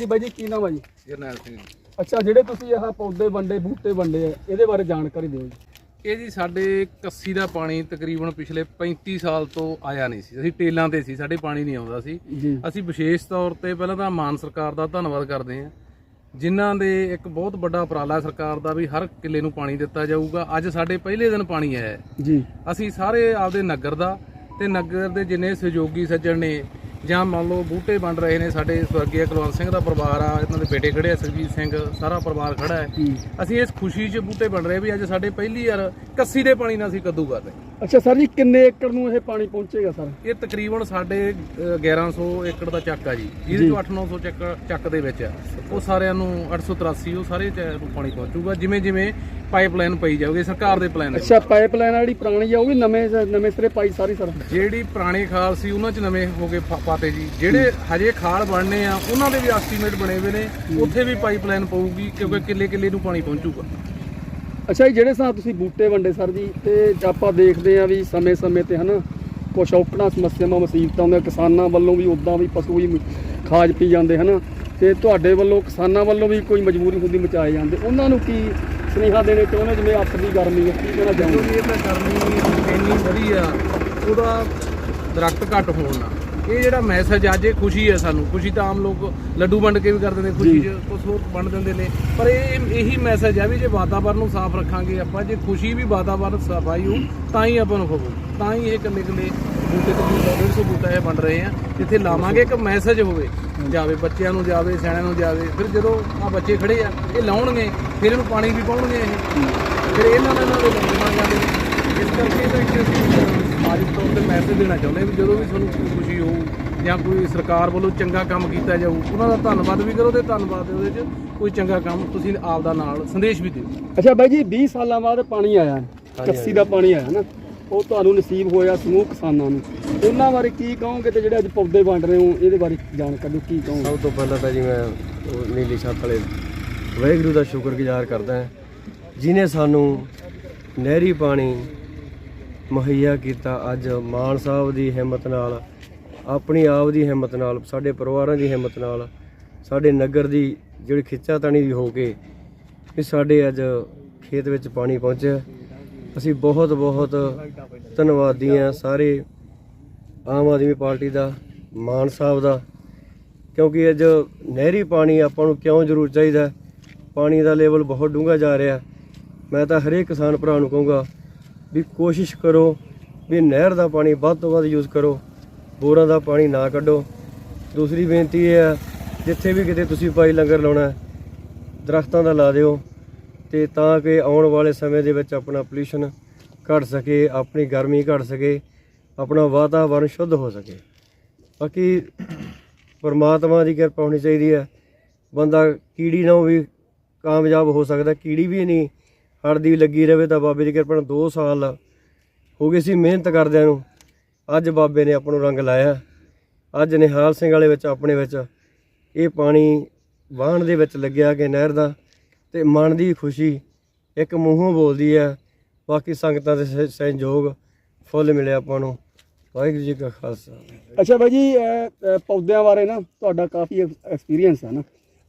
ਜੀ ਬਾਈ ਜੀ ਕੀ ਨਾਮ ਹੈ ਜੀ? ਜਰਨੈਲ ਸਿੰਘ। ਅੱਛਾ ਜਿਹੜੇ ਤੁਸੀਂ ਆਹ ਪੌਦੇ ਵੰਡੇ ਬੂਟੇ ਵੰਡੇ ਆ ਇਹਦੇ ਬਾਰੇ ਜਾਣਕਾਰੀ ਦਿਓ ਜੀ। ਇਹ ਜੀ ਸਾਡੇ ਕੱਸੀ ਦਾ ਪਾਣੀ ਤਕਰੀਬਨ ਪਿਛਲੇ 35 ਸਾਲ ਤੋਂ ਆਇਆ ਨਹੀਂ ਸੀ। ਅਸੀਂ ਟੇਲਾਂ ਤੇ ਸੀ ਸਾਡੇ ਪਾਣੀ ਨਹੀਂ ਆਉਂਦਾ ਸੀ। ਜੀ। ਅਸੀਂ ਵਿਸ਼ੇਸ਼ ਤੌਰ ਤੇ ਪਹਿਲਾਂ ਤਾਂ ਮਾਨ ਸਰਕਾਰ ਦਾ ਧੰਨਵਾਦ ਕਰਦੇ ਹਾਂ। ਜਿਨ੍ਹਾਂ ਦੇ ਇੱਕ ਬਹੁਤ ਵੱਡਾ ਉਪਰਾਲਾ ਸਰਕਾਰ ਦਾ ਵੀ ਹਰ ਕਿੱਲੇ ਨੂੰ ਪਾਣੀ ਦਿੱਤਾ ਜਾਊਗਾ। ਅੱਜ ਸਾਡੇ ਪਹਿਲੇ ਦਿਨ ਪਾਣੀ ਆਇਆ ਹੈ। ਜੀ। ਅਸੀਂ ਸਾਰੇ ਆਪਦੇ ਨਗਰ ਦਾ ਤੇ ਨਗਰ ਦੇ ਜਿੰਨੇ ਸਹਿਯੋਗੀ ਸੱਜਣ ਨੇ ਜਾਂ ਮੰਨ ਲਓ ਬੂਟੇ ਵੰਡ ਰਹੇ ਨੇ ਸਾਡੇ ਸਵਰਗੀ ਕੁਲਵੰਤ ਸਿੰਘ ਦਾ ਪਰਿਵਾਰ ਆ ਇਹਨਾਂ ਦੇ ਬੇਟੇ ਖੜੇ ਆ ਸਰਜੀਤ ਸਿੰਘ ਸਾਰਾ ਪਰਿਵਾਰ ਖੜਾ ਹੈ। ਅਸੀਂ ਇਸ ਖੁਸ਼ੀ 'ਚ ਬੂਟੇ ਵੰਡ ਰਹੇ ਵੀ ਅੱਜ ਸਾਡੇ ਪਹਿਲੀ ਵਾਰ ਕੱਸੀ ਦੇ ਪਾਣੀ ਨਾਲ ਅਸੀਂ ਕੱਦੂ ਕਰ ਰਹੇ ਅੱਛਾ ਸਰ ਜੀ ਕਿੰਨੇ ਏਕੜ ਨੂੰ ਇਹ ਪਾਣੀ ਪਹੁੰਚੇਗਾ ਸਰ? ਇਹ ਤਕਰੀਬਨ ਸਾਡੇ ਅ, 1100 ਏਕੜ ਦਾ ਚੱਕ ਆ ਜੀ। ਜਿਹਦੇ ਜੀ। ਚੋਂ 8-900 ਚੱਕ ਚੱਕ ਦੇ ਵਿੱਚ ਆ। ਉਹ ਸਾਰਿਆਂ ਨੂੰ 883 ਉਹ ਸਾਰੇ ਚ ਨੂੰ ਪਾਣੀ ਪਹੁੰਚੂਗਾ। ਜਿਵੇਂ ਜਿਵੇਂ ਪਾਈਪਲਾਈਨ ਪਈ ਜਾਊਗੀ ਸਰਕਾਰ ਦੇ ਪਲਾਨ ਅੱਛਾ ਪਾਈਪਲਾਈਨ ਜਿਹੜੀ ਪੁਰਾਣੀ ਆ ਉਹ ਵੀ ਨਵੇਂ ਨਵੇਂ ਸਿਰੇ ਪਾਈ ਸਾਰੀ ਸਰ? ਜਿਹੜੀ ਪੁਰਾਣੀ ਖਾਲ ਸੀ ਉਹਨਾਂ 'ਚ ਨਵੇਂ ਹੋ ਗਏ ਫ- ਪਾਤੇ ਜੀ। ਜਿਹੜੇ ਹਜੇ ਖਾਲ ਬਣਨੇ ਆ ਉਹਨਾਂ ਦੇ ਵੀ ਐਸਟੀਮੇਟ ਬਣੇ ਹੋਏ ਨੇ। ਉੱਥੇ ਵੀ ਪਾਈਪਲਾਈਨ ਪਊਗੀ ਕਿਉਂਕਿ ਕਿੱਲੇ ਕਿੱਲੇ ਨੂੰ ਪਾਣੀ ਪਹੁੰਚੂਗਾ। ਅੱਛਾ ਜੀ, ਜਿਹੜੇ ਸਾਹ ਤੁਸੀਂ ਬੂਟੇ ਵੰਡੇ ਸਰ ਜੀ, ਤੇ ਆਪਾਂ ਦੇਖਦੇ ਆ ਵੀ ਸਮੇਂ-ਸਮੇਂ ਤੇ ਹਨਾ, ਕੁਛ ਔਕੜਾਂ, ਸਮੱਸਿਆਵਾਂ, ਮੁਸੀਬਤਾਂ ਹੁੰਦੀਆਂ, ਕਿਸਾਨਾਂ ਵੱਲੋਂ ਵੀ ਉਦਾਂ ਵੀ ਪਸ਼ੂ ਵੀ ਖਾਜ ਪੀ ਜਾਂਦੇ ਹਨਾ, ਤੇ ਤੁਹਾਡੇ ਵੱਲੋਂ ਕਿਸਾਨਾਂ ਵੱਲੋਂ ਵੀ ਕੋਈ ਮਜਬੂਰੀ ਹੁੰਦੀ ਮਚਾਏ ਜਾਂਦੇ, ਉਹਨਾਂ ਨੂੰ ਕੀ ਸੁਨੇਹਾ ਦੇਣੇ ਚਾਹੁੰਦੇ ਜਿਵੇਂ ਅੱਤ ਦੀ ਗਰਮੀ ਹੈ, ਕੀ ਕਹਿਣਾ ਚਾਹੁੰਦੇ ਇਹ ਤਾਂ ਗਰਮੀ ਇੰਨੀ ਵਧੀ ਆ, ਉਹਦਾ ਦਰਖਤ ਘੱਟ ਹੋਣ ਨਾਲ। ਇਹ ਜਿਹੜਾ ਮੈਸੇਜ ਅੱਜ ਇਹ ਖੁਸ਼ੀ ਹੈ ਸਾਨੂੰ। ਖੁਸ਼ੀ ਤਾਂ ਆਮ ਲੋਕ ਲੱਡੂ ਵੰਡ ਕੇ ਵੀ ਕਰ ਦਿੰਦੇ ਖੁਸ਼ੀ ਜੀ। 'ਚ ਕੁਝ ਹੋਰ ਵੰਡ ਦਿੰਦੇ ਨੇ। ਪਰ ਇਹ ਇਹੀ ਮੈਸੇਜ ਹੈ ਵੀ ਜੇ ਵਾਤਾਵਰਨ ਨੂੰ ਸਾਫ਼ ਰੱਖਾਂਗੇ ਆਪਾਂ ਜੇ ਖੁਸ਼ੀ ਵੀ ਵਾਤਾਵਰਨ ਸਫ਼ਾਈ ਹੋ ਤਾਂ ਹੀ ਆਪਾਂ ਨੂੰ ਹੋਊ। ਤਾਂ ਹੀ ਇਹ ਇਕੱਲੇ ਇਕੱਲੇ ਬੂਟੇ ਤੇ 150 ਬੂਟਾ ਇਹ ਵੰਡ ਰਹੇ ਆ। ਜਿੱਥੇ ਲਾਵਾਂਗੇ ਇੱਕ ਮੈਸੇਜ ਹੋਵੇ ਜਾਵੇ ਬੱਚਿਆਂ ਨੂੰ ਜਾਵੇ ਸਿਆਣਿਆਂ ਨੂੰ ਜਾਵੇ ਫਿਰ ਜਦੋਂ ਆ ਬੱਚੇ ਖੜੇ ਆ ਇਹ ਲਾਉਣਗੇ ਫਿਰ ਇਹਨੂੰ ਪਾਣੀ ਵੀ ਪਾਉਣਗੇ ਇਹ। ਫਿਰ ਇਹਨਾਂ ਨਾਲ ਇਹਨਾਂ ਦੇ ਬਣ ਜਾਂਦੇ ਇਸ ਕਰਕੇ ਇਹਦਾ ਇੱਕ ਸਮਾਜਿਕ ਤੌਰ ਤੇ ਮੈਸੇਜ ਦੇਣਾ ਚਾਹੁੰਦੇ ਵੀ ਜਦੋਂ ਵੀ ਤੁਹਾਨੂੰ ਕੋਈ ਖੁਸ਼ੀ ਹੋਊ ਜਾਂ ਕੋਈ ਸਰਕਾਰ ਵੱਲੋਂ ਚੰਗਾ ਕੰਮ ਕੀਤਾ ਜਾਊ ਉਹਨਾਂ ਦਾ ਧੰਨਵਾਦ ਵੀ ਕਰੋ ਤੇ ਧੰਨਵਾਦ ਦੇ ਉਹਦੇ 'ਚ ਕੋਈ ਚੰਗਾ ਕੰਮ ਤੁਸੀਂ ਆਪ ਦਾ ਨਾਲ ਸੰਦੇਸ਼ ਵੀ ਦਿਓ। ਅੱਛਾ ਬਾਈ ਜੀ 20 ਸਾਲਾਂ ਬਾਅਦ ਪਾਣੀ ਆਇਆ ਕੱਸੀ ਦਾ ਪਾਣੀ ਆਇਆ ਨਾ ਉਹ ਤੁਹਾਨੂੰ ਨਸੀਬ ਹੋਇਆ ਸਮੂਹ ਕਿਸਾਨਾਂ ਨੂੰ। ਉਹਨਾਂ ਬਾਰੇ ਕੀ ਕਹੋਗੇ ਤੇ ਜਿਹੜੇ ਅੱਜ ਪੌਦੇ ਵੰਡ ਰਹੇ ਹੋ ਇਹਦੇ ਬਾਰੇ ਜਾਣਕਾਰੀ ਦਿਓ ਕੀ ਕਹੋਗੇ? ਸਭ ਤੋਂ ਪਹਿਲਾਂ ਤਾਂ ਜੀ ਮੈਂ ਉਹ ਨੀਲੀ ਛੱਤ ਵਾਲੇ ਵਾਹਿਗੁਰੂ ਦਾ ਸ਼ੁਕਰਗੁਜ਼ਾਰ ਕਰਦਾ ਹਾਂ ਜਿਨੇ ਸਾਨੂੰ ਨਹਿਰੀ ਪਾਣੀ ਮੁਹੱਈਆ ਕੀਤਾ ਅੱਜ ਮਾਨ ਸਾਹਿਬ ਦੀ ਹਿੰਮਤ ਨਾਲ, ਆਪਣੀ ਆਪ ਦੀ ਹਿੰਮਤ ਨਾਲ, ਸਾਡੇ ਪਰਿਵਾਰਾਂ ਦੀ ਹਿੰਮਤ ਨਾਲ, ਸਾਡੇ ਨਗਰ ਦੀ ਜਿਹੜੀ ਖਿੱਚਾਤਣੀ ਦੀ ਹੋ ਕੇ ਵੀ ਸਾਡੇ ਅੱਜ ਖੇਤ ਵਿੱਚ ਪਾਣੀ ਪਹੁੰਚਿਆ। ਅਸੀਂ ਬਹੁਤ ਬਹੁਤ ਧੰਨਵਾਦੀ ਹਾਂ ਸਾਰੇ ਆਮ ਆਦਮੀ ਪਾਰਟੀ ਦਾ, ਮਾਨ ਸਾਹਿਬ ਦਾ, ਕਿਉਂਕਿ ਅੱਜ ਨਹਿਰੀ ਪਾਣੀ ਆਪਾਂ ਨੂੰ ਕਿਉਂ ਜ਼ਰੂਰ ਚਾਹੀਦਾ? ਪਾਣੀ ਦਾ ਲੈਵਲ ਬਹੁਤ ਡੂੰਘਾ ਜਾ ਰਿਹਾ। ਮੈਂ ਤਾਂ ਹਰੇਕ ਕਿਸਾਨ ਭਰਾ ਨੂੰ ਕਹੂੰਗਾ ਵੀ ਕੋਸ਼ਿਸ਼ ਕਰੋ ਵੀ ਨਹਿਰ ਦਾ ਪਾਣੀ ਵੱਧ ਤੋਂ ਵੱਧ ਯੂਜ਼ ਕਰੋ ਬੋਰਾਂ ਦਾ ਪਾਣੀ ਨਾ ਕੱਢੋ। ਦੂਸਰੀ ਬੇਨਤੀ ਇਹ ਹੈ ਜਿੱਥੇ ਵੀ ਕਿਤੇ ਤੁਸੀਂ ਭਾਈ ਲੰਗਰ ਲਾਉਣਾ ਹੈ, ਦਰਖਤਾਂ ਦਾ ਲਾ ਦਿਓ ਤੇ ਤਾਂ ਕਿ ਆਉਣ ਵਾਲੇ ਸਮੇਂ ਦੇ ਵਿੱਚ ਆਪਣਾ ਪੋਲੂਸ਼ਨ ਘਟ ਸਕੇ ਆਪਣੀ ਗਰਮੀ ਘਟ ਸਕੇ ਆਪਣਾ ਵਾਤਾਵਰਣ ਸ਼ੁੱਧ ਹੋ ਸਕੇ। ਬਾਕੀ ਪਰਮਾਤਮਾ ਦੀ ਕਿਰਪਾ ਹੋਣੀ ਚਾਹੀਦੀ ਹੈ। ਬੰਦਾ ਕੀੜੀ ਨਾਲ ਵੀ ਕਾਮਯਾਬ ਹੋ ਸਕਦਾ ਕੀੜੀ ਵੀ ਨਹੀਂ ਹੜਦੀ ਲੱਗੀ ਰਵੇ ਤਾਂ ਬਾਬੇ ਦੀ ਕਿਰਪਾ ਨਾਲ 2 ਸਾਲ ਹੋ ਗਏ ਸੀ ਮਿਹਨਤ ਕਰਦਿਆਂ ਨੂੰ। ਅੱਜ ਬਾਬੇ ਨੇ ਆਪਾਂ ਨੂੰ ਰੰਗ ਲਾਇਆ। ਅੱਜ ਨਿਹਾਲ ਸਿੰਘ ਵਾਲੇ ਵਿੱਚ ਆਪਣੇ ਵਿੱਚ ਇਹ ਪਾਣੀ ਵਾਹਣ ਦੇ ਵਿੱਚ ਲੱਗਿਆ ਕਿ ਨਹਿਰ ਦਾ ਤੇ ਮਨ ਦੀ ਖੁਸ਼ੀ ਇੱਕ ਮੂੰਹੋਂ ਬੋਲਦੀ ਹੈ। ਬਾਕੀ ਸੰਗਤਾਂ ਦੇ ਸਹਿ- ਸਹਿਯੋਗ ਫੁੱਲ ਮਿਲਿਆ ਆਪਾਂ ਨੂੰ। ਵਾਹਿਗੁਰੂ ਜੀ ਕਾ ਖਾਲਸਾ। ਅੱਛਾ ਬਾਈ ਜੀ ਪੌਦਿਆਂ ਬਾਰੇ ਨਾ ਤੁਹਾਡਾ ਕਾਫੀ ਐਕਸਪੀਰੀਅੰਸ ਹੈ ਨਾ।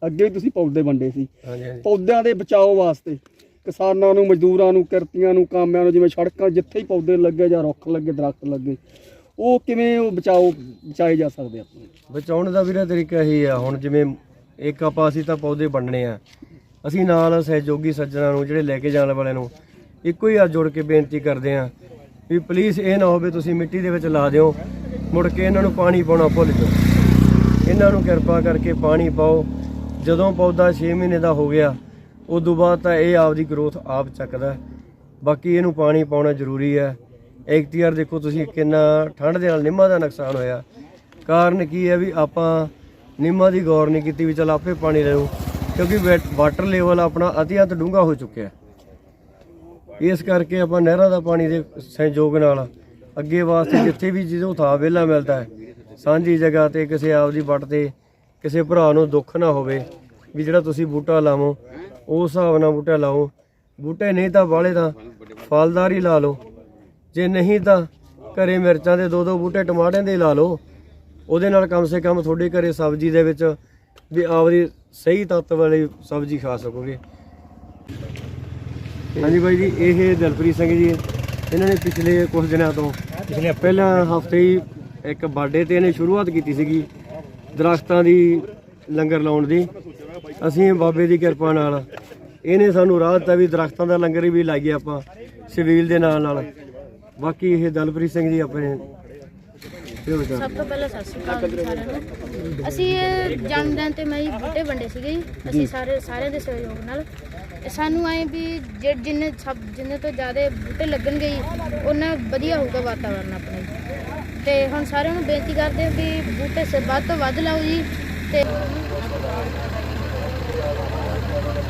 ਅੱਗੇ ਵੀ ਤੁਸੀਂ ਪੌਦੇ ਵੰਡੇ ਸੀ। ਹਾਂਜੀ। ਪੌਦਿਆਂ ਦੇ ਬਚਾਓ ਵਾਸਤੇ ਕਿਸਾਨਾਂ ਨੂੰ, ਮਜ਼ਦੂਰਾਂ ਨੂੰ, ਕਿਰਤੀਆਂ ਨੂੰ, ਕਾਮਿਆਂ ਨੂੰ, ਜਿਵੇਂ ਸੜਕਾਂ ਜਿੱਥੇ ਹੀ ਪੌਦੇ ਲੱਗੇ ਜਾਂ ਰੁੱਖ ਲੱਗੇ, ਦਰਖਤ ਲੱਗੇ, ਉਹ ਕਿਵੇਂ ਉਹ ਬਚਾਓ, ਬਚਾਏ ਜਾ ਸਕਦੇ ਆਪਣੇ ਬਚਾਉਣ ਦਾ ਵੀਰੇ ਤਰੀਕਾ ਇਹੀ ਆ, ਹੁਣ ਜਿਵੇਂ ਇੱਕ ਆਪਾਂ ਅਸੀਂ ਤਾਂ ਪੌਦੇ ਵੰਡਣੇ ਆ, ਅਸੀਂ ਨਾਲ ਸਹਿਯੋਗੀ ਸੱਜਣਾਂ ਨੂੰ, ਜਿਹੜੇ ਲੈ ਕੇ ਜਾਣ ਵਾਲਿਆਂ ਨੂੰ, ਇੱਕੋ ਹੀ ਹੱਥ ਜੋੜ ਕੇ ਬੇਨਤੀ ਕਰਦੇ ਆ ਵੀ ਪਲੀਜ਼ ਇਹ ਨਾ ਹੋਵੇ ਤੁਸੀਂ ਮਿੱਟੀ ਦੇ ਵਿੱਚ ਲਾ ਦਿਓ, ਮੁੜ ਕੇ ਇਹਨਾਂ ਨੂੰ ਪਾਣੀ ਪਾਉਣਾ ਭੁੱਲ ਜਾਓ। ਇਹਨਾਂ ਨੂੰ ਕਿਰਪਾ ਕਰਕੇ ਪਾਣੀ ਪਾਓ, ਜਦੋਂ ਪੌਦਾ 6 ਮਹੀਨੇ ਦਾ ਹੋ ਗਿਆ ਉਦੋਂ ਬਾਅਦ ਤਾਂ ਇਹ ਆਪਦੀ ਗਰੋਥ ਆਪ ਚੱਕਦਾ ਬਾਕੀ ਇਹਨੂੰ ਪਾਣੀ ਪਾਉਣਾ ਜ਼ਰੂਰੀ ਹੈ। ਐਕਟੀਆਰ ਦੇਖੋ ਤੁਸੀਂ ਕਿੰਨਾ ਠੰਡ ਦੇ ਨਾਲ ਨਿੰਮਾ ਦਾ ਨੁਕਸਾਨ ਹੋਇਆ। ਕਾਰਨ ਕੀ ਹੈ ਵੀ ਆਪਾਂ ਨਿੰਮਾ ਦੀ ਗੌਰ ਨਹੀਂ ਕੀਤੀ ਵੀ ਚਲ ਆਪੇ ਪਾਣੀ ਲੈਓ ਕਿਉਂਕਿ ਵੈਟ- ਵਾਟਰ ਲੈਵਲ ਆਪਣਾ ਅਤਿਅੰਤ ਡੂੰਘਾ ਹੋ ਚੁੱਕਿਆ ਇਸ ਕਰਕੇ ਆਪਾਂ ਨਹਿਰਾਂ ਦਾ ਪਾਣੀ ਦੇ ਸਹਿਯੋਗ ਨਾਲ ਅੱਗੇ ਵਾਸਤੇ ਜਿੱਥੇ ਵੀ ਜਦੋਂ ਥਾਂ ਵਿਹਲਾ ਮਿਲਦਾ ਹੈ, ਸਾਂਝੀ ਜਗ੍ਹਾ ਤੇ ਕਿਸੇ ਆਪ ਦੀ ਵੱਟ ਤੇ ਕਿਸੇ ਭਰਾ ਨੂੰ ਦੁੱਖ ਨਾ ਹੋਵੇ ਵੀ ਜਿਹੜਾ ਤੁਸੀਂ ਬੂਟਾ ਲਾਵੋ ਉਸ ਹਿਸਾਬ ਨਾਲ ਬੂਟਾ ਲਾਓ। ਬੂਟੇ ਨਹੀਂ ਤਾਂ ਵਾਲੇ ਤਾਂ ਫਲਦਾਰ ਹੀ ਲਾ ਲਓ। ਜੇ ਨਹੀਂ ਤਾਂ ਘਰੇ ਮਿਰਚਾਂ ਦੇ ਦੋ ਦੋ ਬੂਟੇ ਟਮਾਟਰਾਂ ਦੇ ਲਾ ਲਓ। ਉਹਦੇ ਨਾਲ ਕਮ ਸੇ ਕਮ ਤੁਹਾਡੇ ਘਰੇ ਸਬਜ਼ੀ ਦੇ ਵਿੱਚ ਵੀ ਆਪਦੀ ਸਹੀ ਤੱਤ ਵਾਲੀ ਸਬਜ਼ੀ ਖਾ ਸਕੋਗੇ। ਹਾਂਜੀ ਬਾਈ ਜੀ, ਇਹ ਦਲਪ੍ਰੀਤ ਸਿੰਘ ਜੀ। ਇਹਨਾਂ ਨੇ ਪਿਛਲੇ ਕੁਝ ਦਿਨਾਂ ਤੋਂ ਪਿਛਲੇ ਪਹਿਲਾਂ ਹਫ਼ਤੇ ਹੀ ਇੱਕ ਬਾਡੇ ਤੇ ਇਹਨੇ ਸ਼ੁਰੂਆਤ ਕੀਤੀ ਸੀਗੀ ਦਰਖਤਾਂ ਦੀ ਲੰਗਰ ਲਾਉਣ ਦੀ। ਅਸੀਂ ਬਾਬੇ ਦੀ ਕਿਰਪਾ ਨਾਲ ਇਹਨੇ ਸਾਨੂੰ ਰਾਹ ਦਿੱਤਾ ਵੀ ਦਰਖਤਾਂ ਦਾ ਲੰਗਰ ਵੀ ਲਾਈਏ ਆਪਾਂ ਸਿਵੀਲ ਦੇ ਨਾਲ ਨਾਲ। ਬਾਕੀ ਇਹ ਦਲਪ੍ਰੀਤ ਸਿੰਘ ਜੀ ਆਪਣੇ ਸਭ ਤੋਂ ਪਹਿਲਾਂ ਸਤਿ ਸ਼੍ਰੀ ਅਕਾਲ ਜੀ ਸਾਰਿਆਂ ਨੂੰ। ਅਸੀਂ ਇਹ ਜਨਮ ਦਿਨ ਤੇ ਮੈਂ ਜੀ ਬੂਟੇ ਵੰਡੇ ਸੀਗੇ ਜੀ। ਅਸੀਂ ਸਾਰੇ ਸਾਰਿਆਂ ਦੇ ਸਹਿਯੋਗ ਨਾਲ। ਸਾਨੂੰ ਆਏ ਵੀ ਜੇ ਜਿੰਨੇ ਸਭ ਜਿੰਨੇ ਤੋਂ ਜ਼ਿਆਦਾ ਬੂਟੇ ਲੱਗਣਗੇ ਜੀ ਉਹਨਾਂ ਵਧੀਆ ਹੋਊਗਾ ਵਾਤਾਵਰਨ ਆਪਣਾ। ਤੇ ਹੁਣ ਸਾਰਿਆਂ ਨੂੰ ਬੇਨਤੀ ਕਰਦੇ ਹਾਂ ਵੀ ਬੂਟੇ ਸ ਵੱਧ ਤੋਂ ਵੱਧ ਲਾਓ ਜੀ। ਤੇ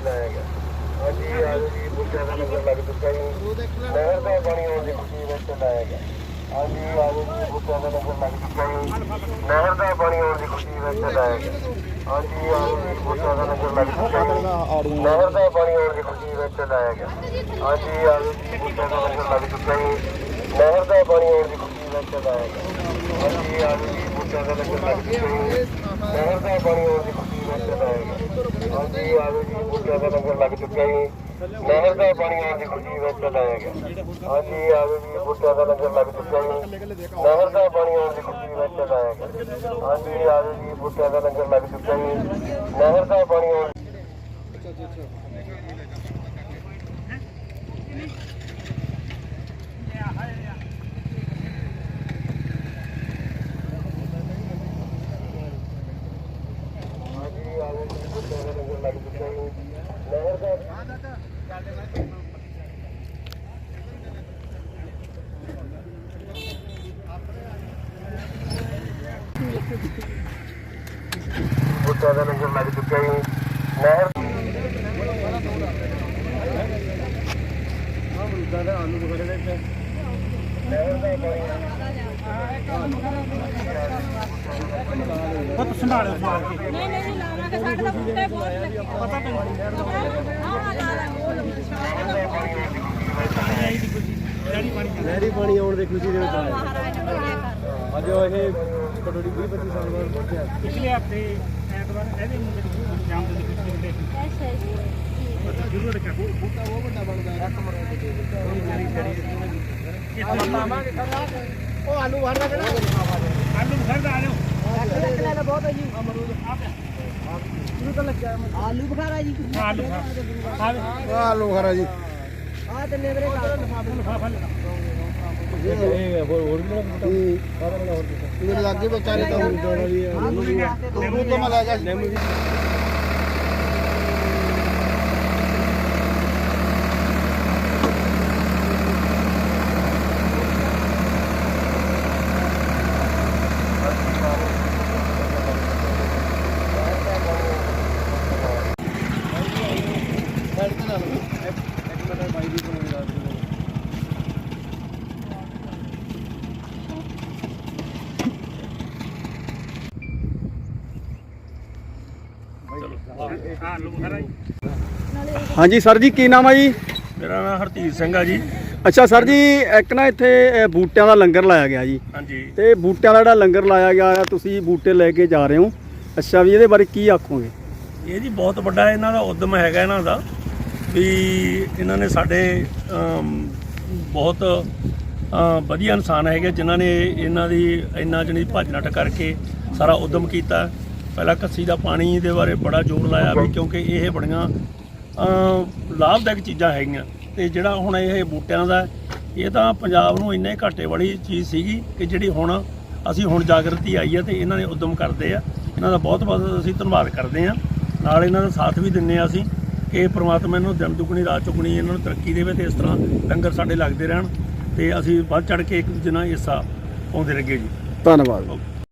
ਖੁਸ਼ੀ ਵਿੱਚ ਲਾਇਆ ਹਾਂਜੀ ਆਜੋ ਜੀ ਬੁੱਟਿਆਂ ਦਾ ਲੰਗਰ ਲੱਗ ਚੁੱਕਾ ਜੀ। ਨਹਿਰ ਦਾ ਪਾਣੀ ਆਉਣ ਦੀ ਖੁਸ਼ੀ ਵਿੱਚ ਲਾਇਆ ਗਿਆ ਹਾਂਜੀ ਆਜੋ ਜੀ ਬੁੱਟਿਆਂ ਦਾ ਲੰਗਰ ਲੱਗ ਚੁੱਕਾ ਜੀ। ਨਹਿਰ ਦਾ ਪਾਣੀ ਆਉਣ ਦੀ ਖੁਸ਼ੀ ਵਿੱਚ ਲਾਇਆ ਗਿਆ ਹਾਂਜੀ ਆਜੋ ਜੀ ਬੁੱਟਿਆਂ ਦਾ ਨਜ਼ਰ ਲੱਗ ਚੁੱਕਾ ਜੀ। ਨਹਿਰ ਦਾ ਪਾਣੀ ਆਉਣ ਦੀ ਖੁਸ਼ੀ ਵਿੱਚ ਲਾਇਆ ਗਿਆ ਹਾਂਜੀ ਆਜੋ ਜੀ ਬੁੱਟਿਆਂ ਦਾ ਲੰਗਰ ਲੱਗ ਚੁੱਕਾ ਜੀ। ਨਹਿਰ ਦਾ ਪਾਣੀ ਆਉਣ ਦੀ ਖੁਸ਼ੀ ਵਿੱਚ ਲਾਇਆ ਗਿਆ ਹਾਂਜੀ ਆਜੋ ਜੀ ਬੁੱਟਿਆਂ ਦਾ ਲੰਗਰ ਲੱਗ ਚੁੱਕਾ ਜੀ। ਨਹਿਰ ਦਾ ਪਾਣੀ ਆਉਣ ਦੀ ਖੁਸ਼ੀ ਹਾਂਜੀ ਆਜੋ ਜੀ ਬੂਟਿਆਂ ਦਾ ਲੱਗ ਚੁੱਕਿਆ ਜੀ ਨਹਿਰ ਦਾ ਪਾਣੀ ਆਉਣ ਦੀ ਖੁਸ਼ੀ ਵਿੱਚ ਲਾਇਆ ਗਿਆ। ਹਾਂਜੀ ਆਜੋ ਜੀ, ਬੂਟਿਆਂ ਦਾ ਲੰਗਰ ਲੱਗ ਚੁੱਕਿਆ ਜੀ। ਨਹਿਰ ਦਾ ਪਾਣੀ ਆਉਣ ਦੀ ਖੁਸ਼ੀ ਵਿੱਚ ਲਾਇਆ ਗਿਆ। ਹਾਂਜੀ ਆਜੋ ਜੀ, ਬੂਟਿਆਂ ਦਾ ਲੱਗ ਚੁੱਕਿਆ ਜੀ। ਨਹਿਰ ਦਾ ਪਾਣੀ ਆਉਣ ਹਾਂਜੀ ਆਜੋ ਜੀ ਬੂਟਿਆਂ ਦਾ ਲੰਗਰ ਲੱਗ ਚੁੱਕਿਆ ਜੀ ਨਹਿਰ ਦਾ ਬੂਟਿਆਂ ਦਾ ਲੰਗਰ ਲੱਗ ਚੁੱਕਿਆ ਜੀ। ਨਹਿਰ ਨਹਿਰੀ ਪਾਣੀ ਆਉਣ ਦੀ ਖੁਸ਼ੀ ਦੇ ਵਿੱਚ ਆਇਆ ਅੱਜ ਇਹ ਕਟੋਰੀ 20 25 ਸਾਲ ਬਾਅਦ ਪਹੁੰਚਿਆ। ਪਿਛਲੇ ਹਫ਼ਤੇ ਐਤਵਾਰ ਇਹਦੇ ਮੁੰਡੇ ਦੀ ਸ਼ਾਮ ਦੇ ਵਿੱਚ ਕਿਤੇ ਜ਼ਰੂਰ ਕਰ ਬੂਟਾ ਉਹ ਵੱਡਾ ਬਣਦਾ ਹੈ। ਇੱਕ ਮਰੋ ਉਹ ਆਲੂ ਵੜਦਾ ਕਿਹੜਾ ਆਲੂ ਖਰਦਾ ਆ ਜਾਓ ਆਲੂ। ਬੁਖਾਰਾ ਜੀ। ਆਲੂ ਬੁਖਾਰਾ। ਆਲੂ ਖਰਾ ਜੀ। ਇਹ ਹੋਰ ਹੋਰ ਵੀ ਬੂਟਾ ਮੇਰੇ ਲੱਗੇ ਵਿਚਾਰੇ ਤਾਂ ਤੂੰ ਤੋਂ ਮੈਂ ਲੈ ਗਿਆ ਲੈਮਨ ਵੀ ਆਲੂ ਬੁਖਾਰਾ ਜੀ ਹਾਂਜੀ ਸਰ ਜੀ ਕੀ ਨਾਮ ਆ ਜੀ? ਮੇਰਾ ਨਾਮ ਹਰਤੀਰ ਸਿੰਘ ਆ ਜੀ। ਅੱਛਾ ਸਰ ਜੀ ਇੱਕ ਨਾ ਇੱਥੇ ਬੂਟਿਆਂ ਦਾ ਲੰਗਰ ਲਾਇਆ ਗਿਆ ਜੀ। ਹਾਂਜੀ। ਤੇ ਬੂਟਿਆਂ ਦਾ ਜਿਹੜਾ ਲੰਗਰ ਲਾਇਆ ਗਿਆ ਆ ਤੁਸੀਂ ਬੂਟੇ ਲੈ ਕੇ ਜਾ ਰਹੇ ਹੋ। ਅੱਛਾ ਵੀ ਇਹਦੇ ਬਾਰੇ ਕੀ ਆਖੋਗੇ? ਇਹ ਜੀ ਬਹੁਤ ਵੱਡਾ ਇਹਨਾਂ ਦਾ ਉਦਮ ਹੈਗਾ ਇਹਨਾਂ ਦਾ ਵੀ ਇਹਨਾਂ ਨੇ ਸਾਡੇ ਅਮ, ਬਹੁਤ ਅ, ਵਧੀਆ ਇਨਸਾਨ ਹੈਗੇ ਜਿਨ੍ਹਾਂ ਨੇ ਇਹਨਾਂ ਦੀ ਇੰਨਾ ਜਣੀ ਭੱਜ ਨੱਠ ਕਰਕੇ ਸਾਰਾ ਉਦਮ ਕੀਤਾ। ਪਹਿਲਾਂ ਕੱਸੀ ਦਾ ਪਾਣੀ ਦੇ ਬਾਰੇ ਬੜਾ ਜ਼ੋਰ ਲਾਇਆ ਵੀ ਕਿਉਂਕਿ ਇਹ ਬੜੀਆਂ ਲਾਭਦਾਇਕ ਚੀਜ਼ਾਂ ਹੈਗੀਆਂ। ਤੇ ਜਿਹੜਾ ਹੁਣ ਇਹ ਬੂਟਿਆਂ ਦਾ, ਇਹ ਤਾਂ ਪੰਜਾਬ ਨੂੰ ਇੰਨੇ ਘਾਟੇ ਵਾਲੀ ਚੀਜ਼ ਸੀਗੀ ਕਿ ਜਿਹੜੀ ਹੁਣ ਅਸੀਂ ਹੁਣ ਜਾਗਰਤੀ ਆਈ ਹੈ ਤੇ ਇਹਨਾਂ ਨੇ ਉਦਮ ਕਰਦੇ ਆ। ਇਹਨਾਂ ਦਾ ਬਹੁਤ ਬਹੁਤ ਅਸੀਂ ਧੰਨਵਾਦ ਕਰਦੇ ਆ। ਨਾਲ ਇਹਨਾਂ ਦਾ ਸਾਥ ਵੀ ਦਿੰਨੇ ਆ ਅਸੀਂ ਕਿ ਪ੍ਰਮਾਤਮਾ ਇਹਨੂੰ ਦਿਨ ਦੁਗਣੀ, ਰਾਤ ਚੁਗਣੀ ਇਹਨਾਂ ਨੂੰ ਤਰੱਕੀ ਦੇਵੇ ਤੇ ਇਸ ਤਰ੍ਹਾਂ ਲੰਗਰ ਸਾਡੇ ਲੱਗਦੇ ਰਹਿਣ ਤੇ ਅਸੀਂ ਵੱਧ ਚੜ ਕੇ ਇੱਕ ਦੂਜੇ ਨਾਲ ਹਿੱਸਾ ਪਾਉਂਦੇ ਲੱਗੇ ਜੀ। ਧੰਨਵਾਦ।